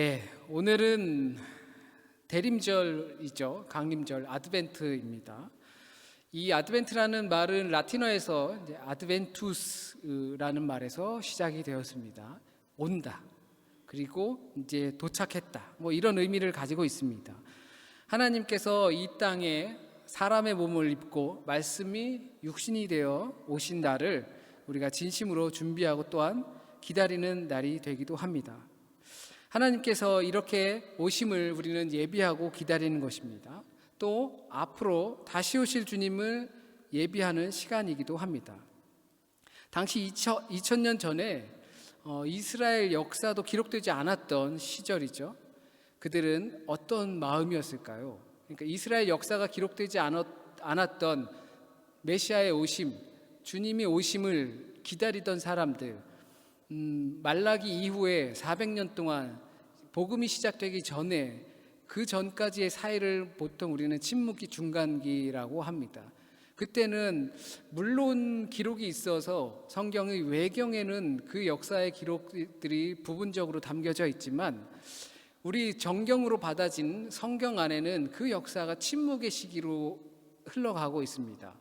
네, 오늘은 대림절이죠. 강림절 아드벤트입니다. 이 아드벤트라는 말은 라틴어에서 아드벤투스라는 말에서 시작이 되었습니다. 온다. 그리고 이제 도착했다. 뭐 이런 의미를 가지고 있습니다. 하나님께서 이 땅에 사람의 몸을 입고 말씀이 육신이 되어 오신 날을 우리가 진심으로 준비하고 또한 기다리는 날이 되기도 합니다. 하나님께서 이렇게 오심을 우리는 예비하고 기다리는 것입니다. 또 앞으로 다시 오실 주님을 예비하는 시간이기도 합니다. 당시 2000년 전에 어, 이스라엘 역사도 기록되지 않았던 시절이죠. 그들은 어떤 마음이었을까요? 그러니까 이스라엘 역사가 기록되지 않았, 않았던 메시아의 오심, 주님이 오심을 기다리던 사람들, 음, 말라기 이후에 400년 동안 복음이 시작되기 전에 그 전까지의 사이를 보통 우리는 침묵기 중간기라고 합니다. 그때는 물론 기록이 있어서 성경의 외경에는 그 역사의 기록들이 부분적으로 담겨져 있지만 우리 정경으로 받아진 성경 안에는 그 역사가 침묵의 시기로 흘러가고 있습니다.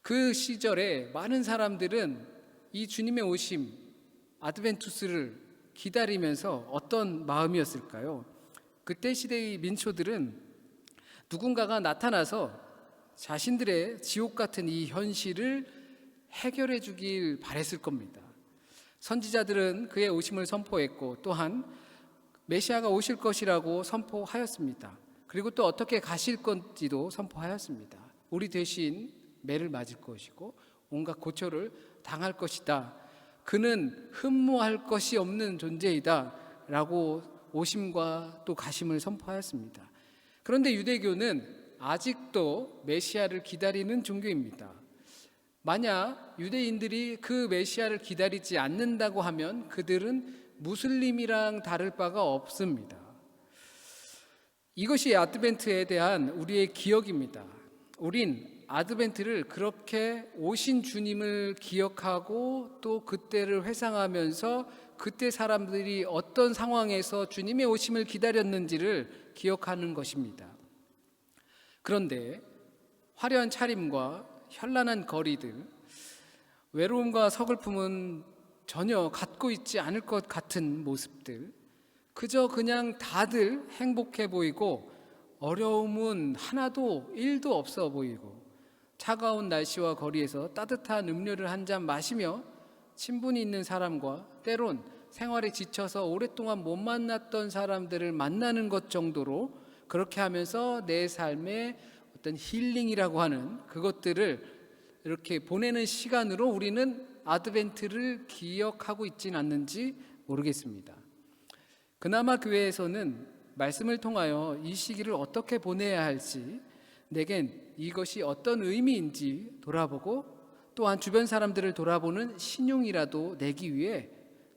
그 시절에 많은 사람들은 이 주님의 오심, 아드벤투스를 기다리면서 어떤 마음이었을까요? 그때 시대의 민초들은 누군가가 나타나서 자신들의 지옥 같은 이 현실을 해결해 주길 바랬을 겁니다. 선지자들은 그의 오심을 선포했고 또한 메시아가 오실 것이라고 선포하였습니다. 그리고 또 어떻게 가실 건지도 선포하였습니다. 우리 대신 매를 맞을 것이고 온갖 고초를 당할 것이다. 그는 흠모할 것이 없는 존재이다. 라고 오심과 또 가심을 선포하였습니다. 그런데 유대교는 아직도 메시아를 기다리는 종교입니다. 만약 유대인들이 그 메시아를 기다리지 않는다고 하면 그들은 무슬림이랑 다를 바가 없습니다. 이것이 아드벤트에 대한 우리의 기억입니다. 우린 아드벤트를 그렇게 오신 주님을 기억하고 또 그때를 회상하면서 그때 사람들이 어떤 상황에서 주님의 오심을 기다렸는지를 기억하는 것입니다. 그런데 화려한 차림과 현란한 거리들, 외로움과 서글픔은 전혀 갖고 있지 않을 것 같은 모습들, 그저 그냥 다들 행복해 보이고 어려움은 하나도 일도 없어 보이고 차가운 날씨와 거리에서 따뜻한 음료를 한 잔 마시며 친분이 있는 사람과 때론 생활에 지쳐서 오랫동안 못 만났던 사람들을 만나는 것 정도로 그렇게 하면서 내 삶의 어떤 힐링이라고 하는 그것들을 이렇게 보내는 시간으로 우리는 아드벤트를 기억하고 있진 않는지 모르겠습니다. 그나마 교회에서는 말씀을 통하여 이 시기를 어떻게 보내야 할지 내겐 이것이 어떤 의미인지 돌아보고 또한 주변 사람들을 돌아보는 신용이라도 내기 위해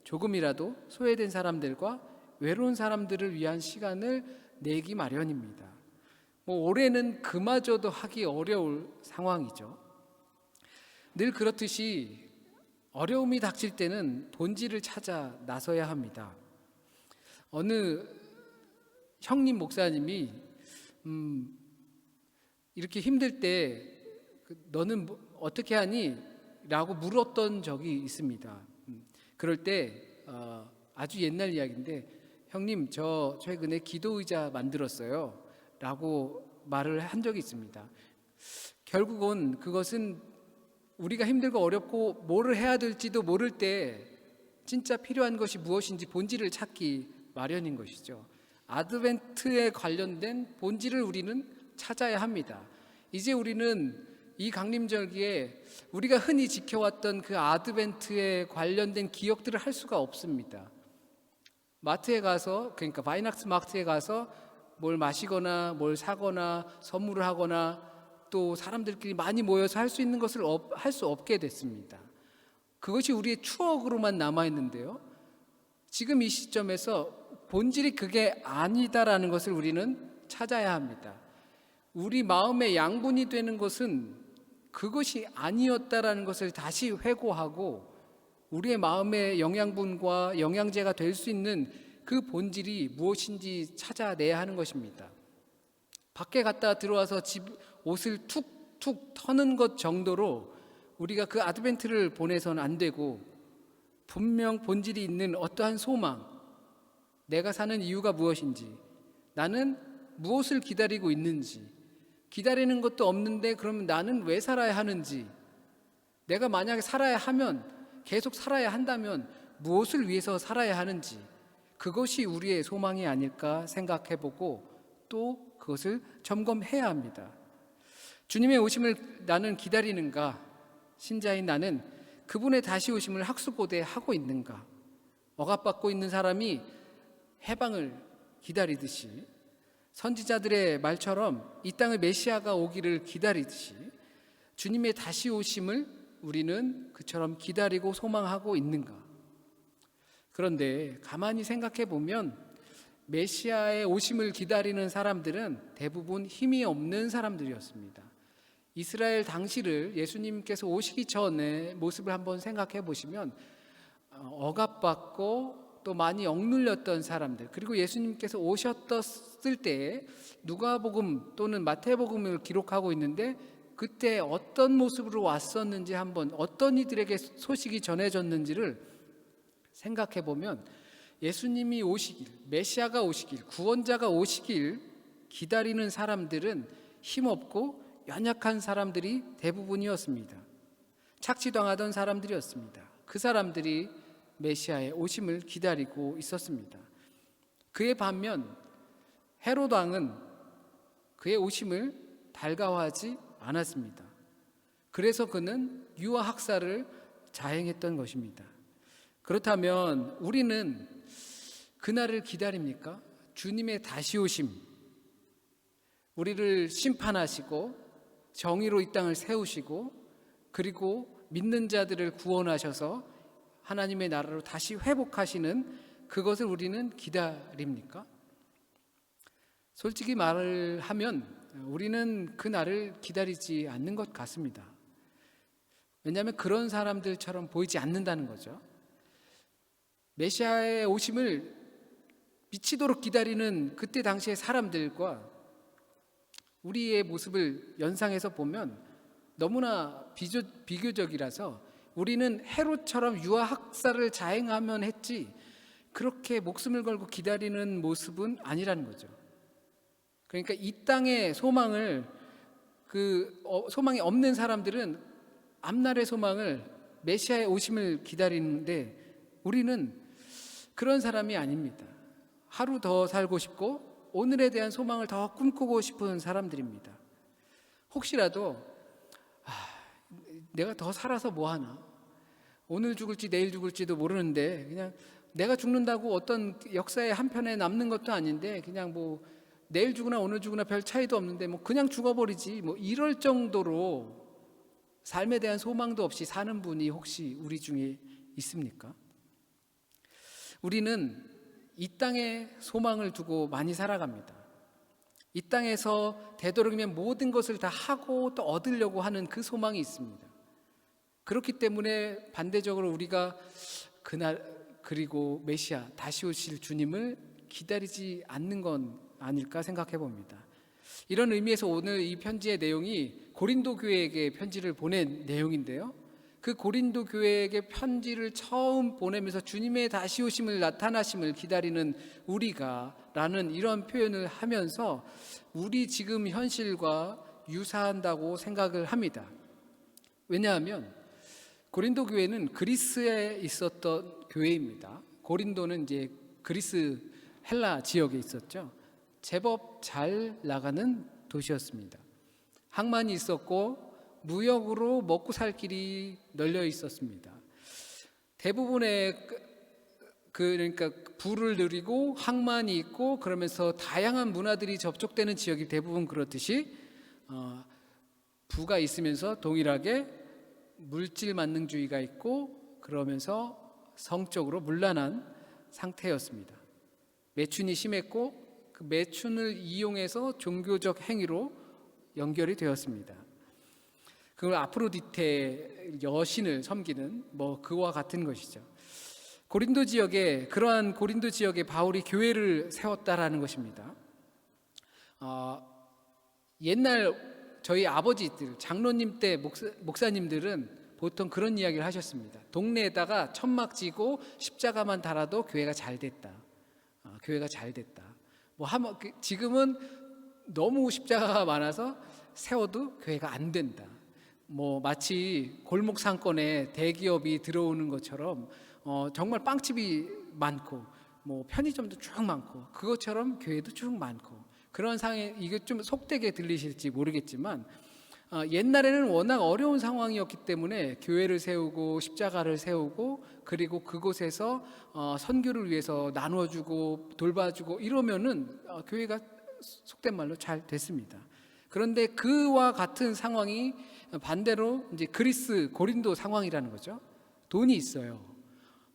조금이라도 소외된 사람들과 외로운 사람들을 위한 시간을 내기 마련입니다. 뭐 올해는 그마저도 하기 어려울 상황이죠. 늘 그렇듯이 어려움이 닥칠 때는 본질을 찾아 나서야 합니다. 어느 형님 목사님이 음, 이렇게 힘들 때그 너는 뭐 어떻게 하니? 라고 물었던 적이 있습니다. 음, 그럴 때 어, 아주 옛날 이야기인데 형님 저 최근에 기도 의자 만들었어요. 라고 말을 한 적이 있습니다. 결국은 그것은 우리가 힘들고 어렵고 뭐를 해야 될지도 모를 때 진짜 필요한 것이 무엇인지 본질을 찾기 마련인 것이죠. 아드벤트에 관련된 본질을 우리는 찾아야 합니다. 이제 우리는 이 강림절기에 우리가 흔히 지켜왔던 그 아드벤트에 관련된 기억들을 할 수가 없습니다. 마트에 가서 그러니까 바이낙스 마트에 가서 뭘 마시거나 뭘 사거나 선물을 하거나 또 사람들끼리 많이 모여서 할 수 있는 것을 할 수 없게 됐습니다. 그것이 우리의 추억으로만 남아 있는데요. 지금 이 시점에서 본질이 그게 아니다라는 것을 우리는 찾아야 합니다. 우리 마음의 양분이 되는 것은 그것이 아니었다라는 것을 다시 회고하고 우리의 마음의 영양분과 영양제가 될 수 있는 그 본질이 무엇인지 찾아내야 하는 것입니다. 밖에 갔다 들어와서 집 옷을 툭툭 터는 것 정도로 우리가 그 아드벤트를 보내서는 안 되고 분명 본질이 있는 어떠한 소망, 내가 사는 이유가 무엇인지, 나는 무엇을 기다리고 있는지, 기다리는 것도 없는데 그러면 나는 왜 살아야 하는지, 내가 만약에 살아야 하면 계속 살아야 한다면 무엇을 위해서 살아야 하는지, 그것이 우리의 소망이 아닐까 생각해 보고 또 그것을 점검해야 합니다. 주님의 오심을 나는 기다리는가? 신자인 나는 그분의 다시 오심을 학수고대 하고 있는가? 억압받고 있는 사람이 해방을 기다리듯이 선지자들의 말처럼 이 땅의 메시아가 오기를 기다리듯이 주님의 다시 오심을 우리는 그처럼 기다리고 소망하고 있는가? 그런데 가만히 생각해 보면 메시아의 오심을 기다리는 사람들은 대부분 힘이 없는 사람들이었습니다. 이스라엘 당시를 예수님께서 오시기 전에 모습을 한번 생각해 보시면 어, 억압받고 또 많이 억눌렸던 사람들 그리고 예수님께서 오셨을 때 누가복음 또는 마태복음을 기록하고 있는데 그때 어떤 모습으로 왔었는지 한번 어떤 이들에게 소식이 전해졌는지를 생각해 보면 예수님이 오시길 메시아가 오시길 구원자가 오시길 기다리는 사람들은 힘없고 연약한 사람들이 대부분이었습니다. 착취당하던 사람들이었습니다. 그 사람들이 메시아의 오심을 기다리고 있었습니다. 그의 반면 헤롯 왕은 그의 오심을 달가워하지 않았습니다. 그래서 그는 유아 학살을 자행했던 것입니다. 그렇다면 우리는 그날을 기다립니까? 주님의 다시 오심, 우리를 심판하시고 정의로 이 땅을 세우시고 그리고 믿는 자들을 구원하셔서 하나님의 나라로 다시 회복하시는 그것을 우리는 기다립니까? 솔직히 말을 하면 우리는 그 날을 기다리지 않는 것 같습니다. 왜냐하면 그런 사람들처럼 보이지 않는다는 거죠. 메시아의 오심을 미치도록 기다리는 그때 당시의 사람들과 우리의 모습을 연상해서 보면 너무나 비교, 비교적이라서 우리는 헤롯처럼 유아 학살을 자행하면 했지 그렇게 목숨을 걸고 기다리는 모습은 아니라는 거죠. 그러니까 이 땅의 소망을 그 어, 소망이 없는 사람들은 앞날의 소망을 메시아의 오심을 기다리는데 우리는 그런 사람이 아닙니다. 하루 더 살고 싶고 오늘에 대한 소망을 더 꿈꾸고 싶은 사람들입니다. 혹시라도 아, 내가 더 살아서 뭐 하나? 오늘 죽을지 내일 죽을지도 모르는데 그냥 내가 죽는다고 어떤 역사의 한 편에 남는 것도 아닌데 그냥 뭐 내일 죽으나 오늘 죽으나 별 차이도 없는데 뭐 그냥 죽어버리지 뭐 이럴 정도로 삶에 대한 소망도 없이 사는 분이 혹시 우리 중에 있습니까? 우리는 이 땅에 소망을 두고 많이 살아갑니다. 이 땅에서 되도록이면 모든 것을 다 하고 또 얻으려고 하는 그 소망이 있습니다. 그렇기 때문에 반대적으로 우리가 그날 그리고 메시아 다시 오실 주님을 기다리지 않는 건 아닐까 생각해 봅니다. 이런 의미에서 오늘 이 편지의 내용이 고린도 교회에게 편지를 보낸 내용인데요. 그 고린도 교회에게 편지를 처음 보내면서 주님의 다시 오심을 나타나심을 기다리는 우리가 라는 이런 표현을 하면서 우리 지금 현실과 유사한다고 생각을 합니다. 왜냐하면 고린도 교회는 그리스에 있었던 교회입니다. 고린도는 이제 그리스 헬라 지역에 있었죠. 제법 잘 나가는 도시였습니다. 항만이 있었고 무역으로 먹고 살 길이 널려 있었습니다. 대부분의 그, 그러니까 부를 누리고 항만이 있고 그러면서 다양한 문화들이 접촉되는 지역이 대부분 그렇듯이 어, 부가 있으면서 동일하게 물질 만능주의가 있고 그러면서 성적으로 문란한 상태였습니다. 매춘이 심했고 그 매춘을 이용해서 종교적 행위로 연결이 되었습니다. 그걸 아프로디테 여신을 섬기는 뭐 그와 같은 것이죠. 고린도 지역에 그러한 고린도 지역에 바울이 교회를 세웠다라는 것입니다. 어, 옛날 저희 아버지들 장로님 때 목사, 목사 님들은 보통 그런 이야기를 하셨습니다. 동네에다가 천막 지고 십자가만 달아도 교회가 잘 됐다. 어, 교회가 잘 됐다. 뭐 하면 그- 지금은 너무 십자가가 많아서 세워도 교회가 안 된다. 뭐 마치 골목 상권에 대기업이 들어오는 것처럼 어, 정말 빵집이 많고 뭐 편의점도 쭉 많고 그것처럼 교회도 쭉 많고 그런 상황에 이게 좀 속되게 들리실지 모르겠지만 어, 옛날에는 워낙 어려운 상황이었기 때문에 교회를 세우고 십자가를 세우고 그리고 그곳에서 어, 선교를 위해서 나누어주고 돌봐주고 이러면은 어, 교회가 속된 말로 잘 됐습니다. 그런데 그와 같은 상황이 반대로 이제 그리스 고린도 상황이라는 거죠. 돈이 있어요.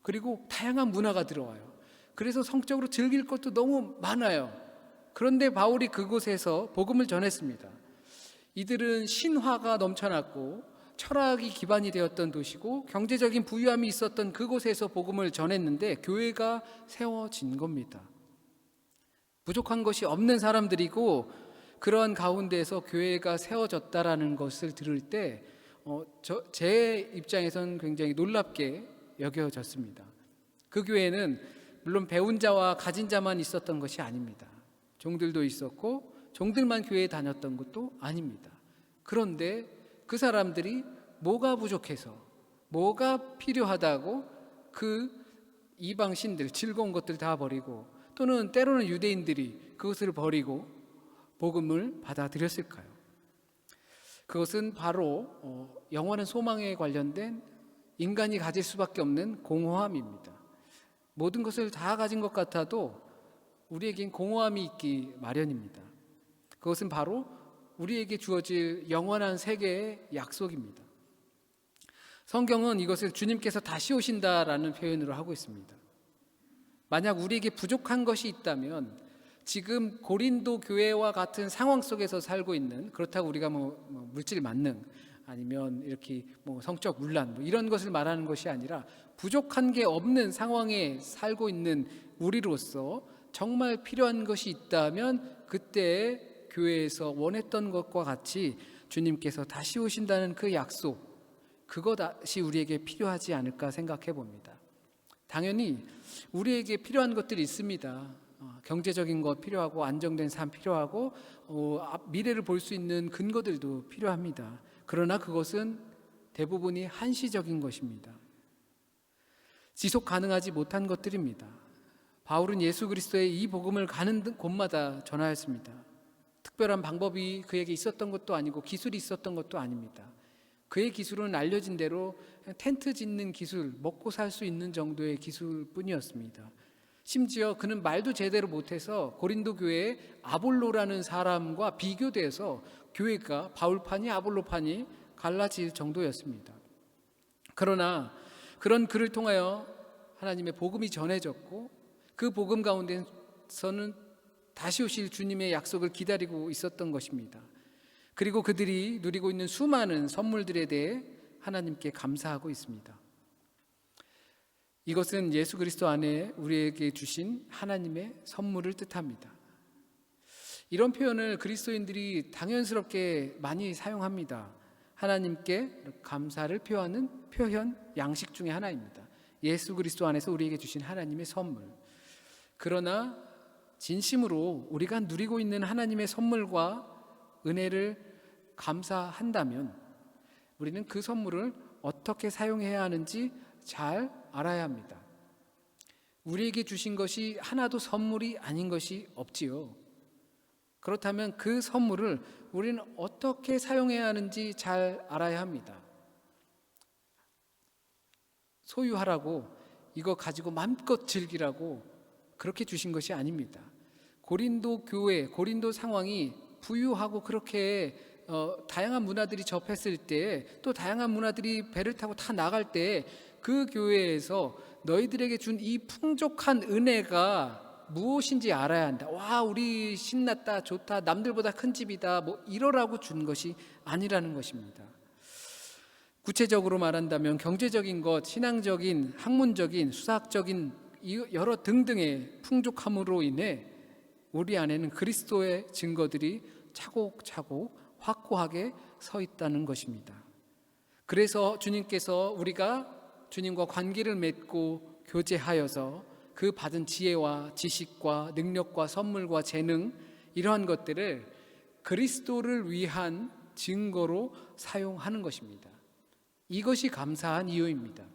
그리고 다양한 문화가 들어와요. 그래서 성적으로 즐길 것도 너무 많아요. 그런데 바울이 그곳에서 복음을 전했습니다. 이들은 신화가 넘쳐났고 철학이 기반이 되었던 도시고 경제적인 부유함이 있었던 그곳에서 복음을 전했는데 교회가 세워진 겁니다. 부족한 것이 없는 사람들이고 그런 가운데에서 교회가 세워졌다라는 것을 들을 때, 어, 저, 제 입장에선 굉장히 놀랍게 여겨졌습니다. 그 교회는 물론 배운 자와 가진 자만 있었던 것이 아닙니다. 종들도 있었고 종들만 교회에 다녔던 것도 아닙니다. 그런데 그 사람들이 뭐가 부족해서 뭐가 필요하다고 그 이방 신들 즐거운 것들 다 버리고 또는 때로는 유대인들이 그것을 버리고 복음을 받아들였을까요? 그것은 바로 어, 영원한 소망에 관련된 인간이 가질 수밖에 없는 공허함입니다. 모든 것을 다 가진 것 같아도 우리에겐 공허함이 있기 마련입니다. 그것은 바로 우리에게 주어질 영원한 세계의 약속입니다. 성경은 이것을 주님께서 다시 오신다라는 표현으로 하고 있습니다. 만약 우리에게 부족한 것이 있다면 지금 고린도 교회와 같은 상황 속에서 살고 있는 그렇다고 우리가 뭐, 뭐 물질 만능 아니면 이렇게 뭐 성적 문란 뭐 이런 것을 말하는 것이 아니라 부족한 게 없는 상황에 살고 있는 우리로서 정말 필요한 것이 있다면 그때 교회에서 원했던 것과 같이 주님께서 다시 오신다는 그 약속 그것 다시 우리에게 필요하지 않을까 생각해 봅니다. 당연히 우리에게 필요한 것들이 있습니다. 어, 경제적인 것 필요하고 안정된 삶 필요하고 어, 앞- 미래를 볼 수 있는 근거들도 필요합니다. 그러나 그것은 대부분이 한시적인 것입니다. 지속 가능하지 못한 것들입니다. 바울은 예수 그리스도의 이 복음을 가는 곳마다 전하였습니다. 특별한 방법이 그에게 있었던 것도 아니고 기술이 있었던 것도 아닙니다. 그의 기술은 알려진 대로 텐트 짓는 기술, 먹고 살 수 있는 정도의 기술뿐이었습니다. 심지어 그는 말도 제대로 못해서 고린도 교회에 아볼로라는 사람과 비교돼서 교회가 바울판이 아볼로판이 갈라질 정도였습니다. 그러나 그런 그를 통하여 하나님의 복음이 전해졌고 그 복음 가운데서는 다시 오실 주님의 약속을 기다리고 있었던 것입니다. 그리고 그들이 누리고 있는 수많은 선물들에 대해 하나님께 감사하고 있습니다. 이것은 예수 그리스도 안에 우리에게 주신 하나님의 선물을 뜻합니다. 이런 표현을 그리스도인들이 당연스럽게 많이 사용합니다. 하나님께 감사를 표하는 표현 양식 중의 하나입니다. 예수 그리스도 안에서 우리에게 주신 하나님의 선물. 그러나 진심으로 우리가 누리고 있는 하나님의 선물과 은혜를 감사한다면 우리는 그 선물을 어떻게 사용해야 하는지 잘 알아야 합니다. 우리에게 주신 것이 하나도 선물이 아닌 것이 없지요. 그렇다면 그 선물을 우리는 어떻게 사용해야 하는지 잘 알아야 합니다. 소유하라고 이거 가지고 마음껏 즐기라고 그렇게 주신 것이 아닙니다. 고린도 교회, 고린도 상황이 부유하고 그렇게 어, 다양한 문화들이 접했을 때 또 다양한 문화들이 배를 타고 다 나갈 때 그 교회에서 너희들에게 준 이 풍족한 은혜가 무엇인지 알아야 한다. 와, 우리 신났다, 좋다, 남들보다 큰 집이다, 뭐 이러라고 준 것이 아니라는 것입니다. 구체적으로 말한다면 경제적인 것, 신앙적인, 학문적인, 수사학적인 이 여러 등등의 풍족함으로 인해 우리 안에는 그리스도의 증거들이 차곡차곡 확고하게 서 있다는 것입니다. 그래서 주님께서 우리가 주님과 관계를 맺고 교제하여서 그 받은 지혜와 지식과 능력과 선물과 재능 이러한 것들을 그리스도를 위한 증거로 사용하는 것입니다. 이것이 감사한 이유입니다.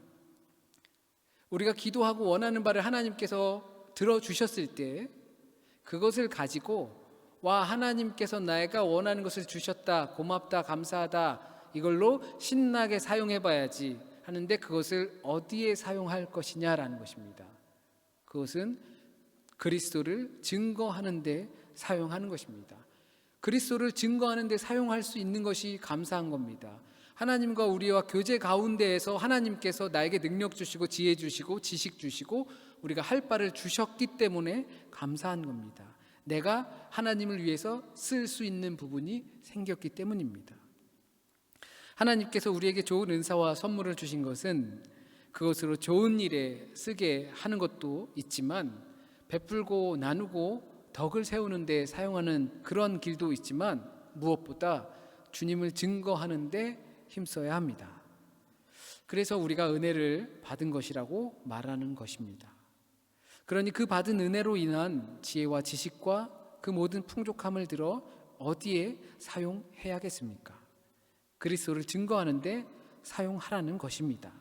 우리가 기도하고 원하는 바를 하나님께서 들어주셨을 때 그것을 가지고 와 하나님께서 내가 원하는 것을 주셨다 고맙다 감사하다 이걸로 신나게 사용해 봐야지 하는데 그것을 어디에 사용할 것이냐라는 것입니다. 그것은 그리스도를 증거하는데 사용하는 것입니다. 그리스도를 증거하는데 사용할 수 있는 것이 감사한 겁니다. 하나님과 우리와 교제 가운데에서 하나님께서 나에게 능력 주시고 지혜 주시고 지식 주시고 우리가 할 바를 주셨기 때문에 감사한 겁니다. 내가 하나님을 위해서 쓸 수 있는 부분이 생겼기 때문입니다. 하나님께서 우리에게 좋은 은사와 선물을 주신 것은 그것으로 좋은 일에 쓰게 하는 것도 있지만 베풀고 나누고 덕을 세우는 데 사용하는 그런 길도 있지만 무엇보다 주님을 증거하는 데 힘써야 합니다. 그래서 우리가 은혜를 받은 것이라고 말하는 것입니다. 그러니 그 받은 은혜로 인한 지혜와 지식과 그 모든 풍족함을 들어 어디에 사용해야겠습니까? 그리스도를 증거하는데 사용하라는 것입니다.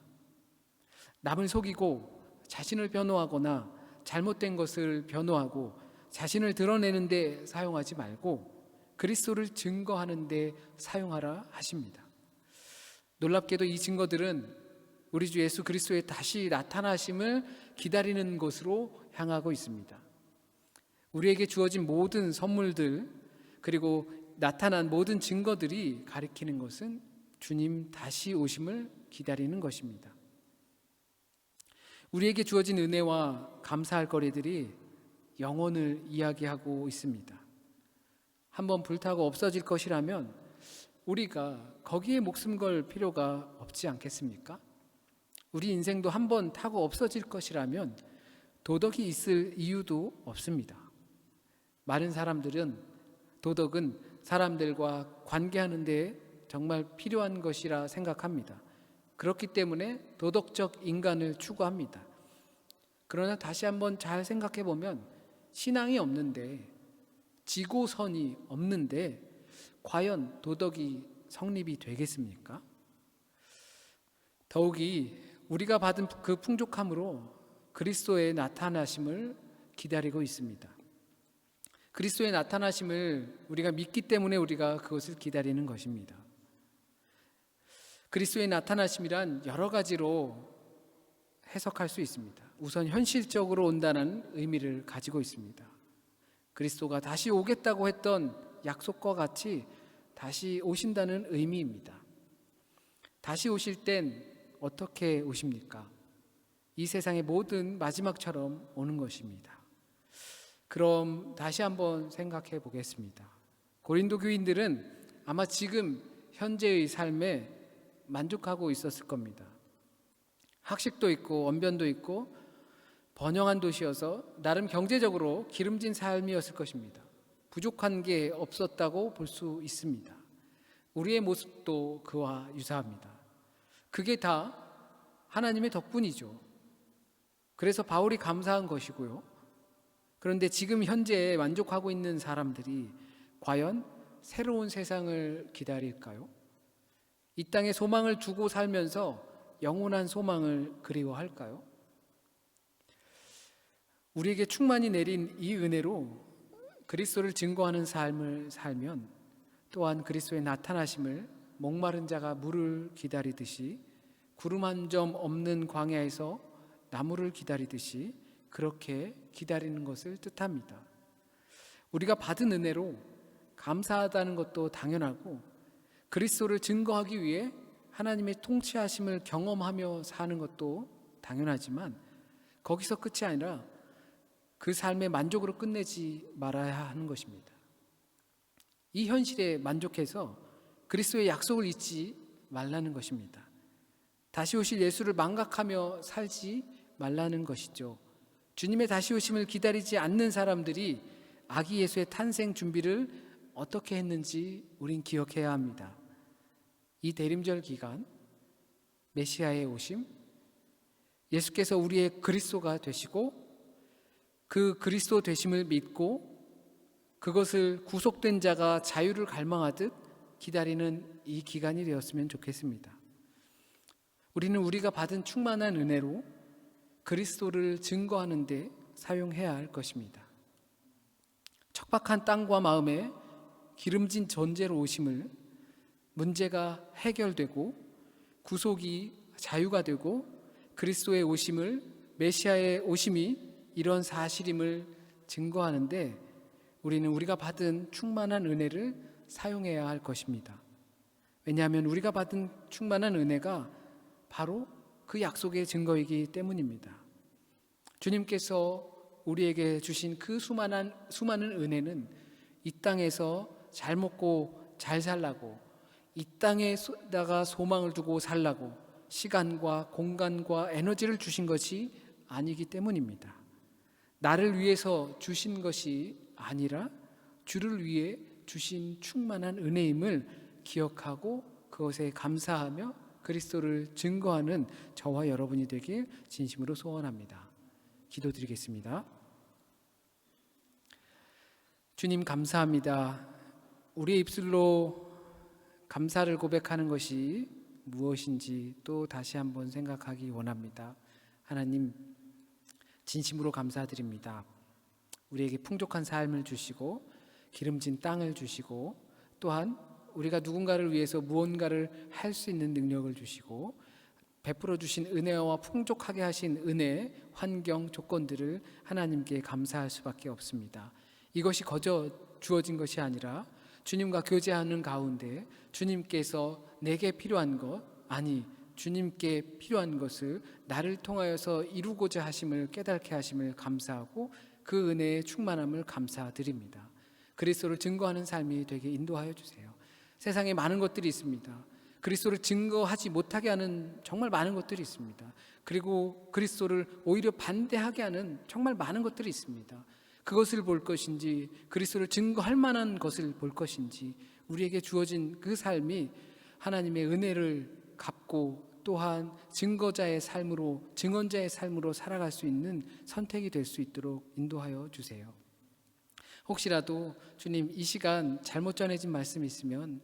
남을 속이고 자신을 변호하거나 잘못된 것을 변호하고 자신을 드러내는데 사용하지 말고 그리스도를 증거하는데 사용하라 하십니다. 놀랍게도 이 증거들은 우리 주 예수 그리스도의 다시 나타나심을 기다리는 것으로 향하고 있습니다. 우리에게 주어진 모든 선물들 그리고 나타난 모든 증거들이 가리키는 것은 주님 다시 오심을 기다리는 것입니다. 우리에게 주어진 은혜와 감사할 거리들이 영혼을 이야기하고 있습니다. 한번 불타고 없어질 것이라면 우리가 거기에 목숨 걸 필요가 없지 않겠습니까? 우리 인생도 한 번 타고 없어질 것이라면 도덕이 있을 이유도 없습니다. 많은 사람들은 도덕은 사람들과 관계하는 데 정말 필요한 것이라 생각합니다. 그렇기 때문에 도덕적 인간을 추구합니다. 그러나 다시 한번 잘 생각해 보면 신앙이 없는데 지고선이 없는데 과연 도덕이 성립이 되겠습니까? 더욱이 우리가 받은 그 풍족함으로 그리스도의 나타나심을 기다리고 있습니다. 그리스도의 나타나심을 우리가 믿기 때문에 우리가 그것을 기다리는 것입니다. 그리스도의 나타나심이란 여러 가지로 해석할 수 있습니다. 우선 현실적으로 온다는 의미를 가지고 있습니다. 그리스도가 다시 오겠다고 했던 약속과 같이 다시 오신다는 의미입니다. 다시 오실 땐 어떻게 오십니까? 이 세상의 모든 마지막처럼 오는 것입니다. 그럼 다시 한번 생각해 보겠습니다. 고린도 교인들은 아마 지금 현재의 삶에 만족하고 있었을 겁니다. 학식도 있고 언변도 있고 번영한 도시여서 나름 경제적으로 기름진 삶이었을 것입니다. 부족한 게 없었다고 볼 수 있습니다. 우리의 모습도 그와 유사합니다. 그게 다 하나님의 덕분이죠. 그래서 바울이 감사한 것이고요. 그런데 지금 현재 만족하고 있는 사람들이 과연 새로운 세상을 기다릴까요? 이 땅에 소망을 두고 살면서 영원한 소망을 그리워할까요? 우리에게 충만히 내린 이 은혜로 그리스도를 증거하는 삶을 살면 또한 그리스도의 나타나심을 목마른 자가 물을 기다리듯이 구름 한 점 없는 광야에서 나무를 기다리듯이 그렇게 기다리는 것을 뜻합니다. 우리가 받은 은혜로 감사하다는 것도 당연하고 그리스도를 증거하기 위해 하나님의 통치하심을 경험하며 사는 것도 당연하지만 거기서 끝이 아니라 그 삶의 만족으로 끝내지 말아야 하는 것입니다. 이 현실에 만족해서 그리스도의 약속을 잊지 말라는 것입니다. 다시 오실 예수를 망각하며 살지 말라는 것이죠. 주님의 다시 오심을 기다리지 않는 사람들이 아기 예수의 탄생 준비를 어떻게 했는지 우린 기억해야 합니다. 이 대림절 기간 메시아의 오심 예수께서 우리의 그리스도가 되시고 그 그리스도 되심을 믿고 그것을 구속된 자가 자유를 갈망하듯 기다리는 이 기간이 되었으면 좋겠습니다. 우리는 우리가 받은 충만한 은혜로 그리스도를 증거하는 데 사용해야 할 것입니다. 척박한 땅과 마음에 기름진 전제로 오심을 문제가 해결되고 구속이 자유가 되고 그리스도의 오심을 메시아의 오심이 이런 사실임을 증거하는데 우리는 우리가 받은 충만한 은혜를 사용해야 할 것입니다. 왜냐하면 우리가 받은 충만한 은혜가 바로 그 약속의 증거이기 때문입니다. 주님께서 우리에게 주신 그 수많은 수많은 은혜는 이 땅에서 잘 먹고 잘 살라고 이 땅에다가 소망을 두고 살라고 시간과 공간과 에너지를 주신 것이 아니기 때문입니다. 나를 위해서 주신 것이 아니라 주를 위해 주신 충만한 은혜임을 기억하고 그것에 감사하며 그리스도를 증거하는 저와 여러분이 되길 진심으로 소원합니다. 기도드리겠습니다. 주님 감사합니다. 우리의 입술로 감사를 고백하는 것이 무엇인지 또 다시 한번 생각하기 원합니다. 하나님 진심으로 감사드립니다. 우리에게 풍족한 삶을 주시고 기름진 땅을 주시고 또한 우리가 누군가를 위해서 무언가를 할 수 있는 능력을 주시고 베풀어 주신 은혜와 풍족하게 하신 은혜, 환경, 조건들을 하나님께 감사할 수밖에 없습니다. 이것이 거저 주어진 것이 아니라 주님과 교제하는 가운데 주님께서 내게 필요한 것 아니 주님께 필요한 것을 나를 통하여서 이루고자 하심을 깨닫게 하심을 감사하고 그 은혜의 충만함을 감사드립니다. 그리스도를 증거하는 삶이 되게 인도하여 주세요. 세상에 많은 것들이 있습니다. 그리스도를 증거하지 못하게 하는 정말 많은 것들이 있습니다. 그리고 그리스도를 오히려 반대하게 하는 정말 많은 것들이 있습니다. 그것을 볼 것인지 그리스도를 증거할 만한 것을 볼 것인지 우리에게 주어진 그 삶이 하나님의 은혜를 갚고 또한 증거자의 삶으로 증언자의 삶으로 살아갈 수 있는 선택이 될 수 있도록 인도하여 주세요. 혹시라도 주님 이 시간 잘못 전해진 말씀이 있으면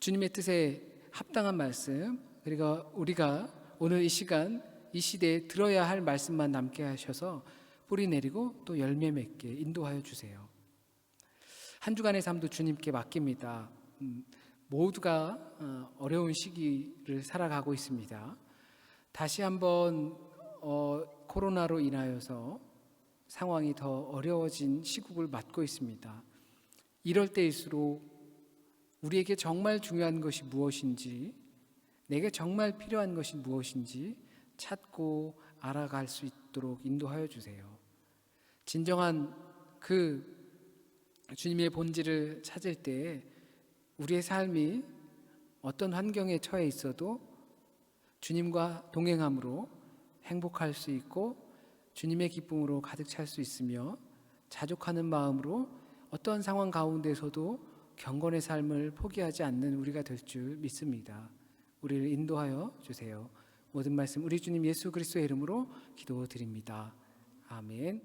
주님의 뜻에 합당한 말씀 그리고 우리가 오늘 이 시간 이 시대에 들어야 할 말씀만 남게 하셔서 뿌리 내리고 또 열매 맺게 인도하여 주세요. 한 주간의 삶도 주님께 맡깁니다. 음, 모두가 어, 어려운 시기를 살아가고 있습니다. 다시 한번 어, 코로나로 인하여서 상황이 더 어려워진 시국을 맞고 있습니다. 이럴 때일수록 우리에게 정말 중요한 것이 무엇인지, 내게 정말 필요한 것이 무엇인지 찾고 알아갈 수 있도록 인도하여 주세요. 진정한 그 주님의 본질을 찾을 때 우리의 삶이 어떤 환경에 처해 있어도 주님과 동행함으로 행복할 수 있고 주님의 기쁨으로 가득 찰 수 있으며 자족하는 마음으로 어떤 상황 가운데서도 경건의 삶을 포기하지 않는 우리가 될 줄 믿습니다. 우리를 인도하여 주세요. 모든 말씀 우리 주님 예수 그리스도의 이름으로 기도드립니다. 아멘.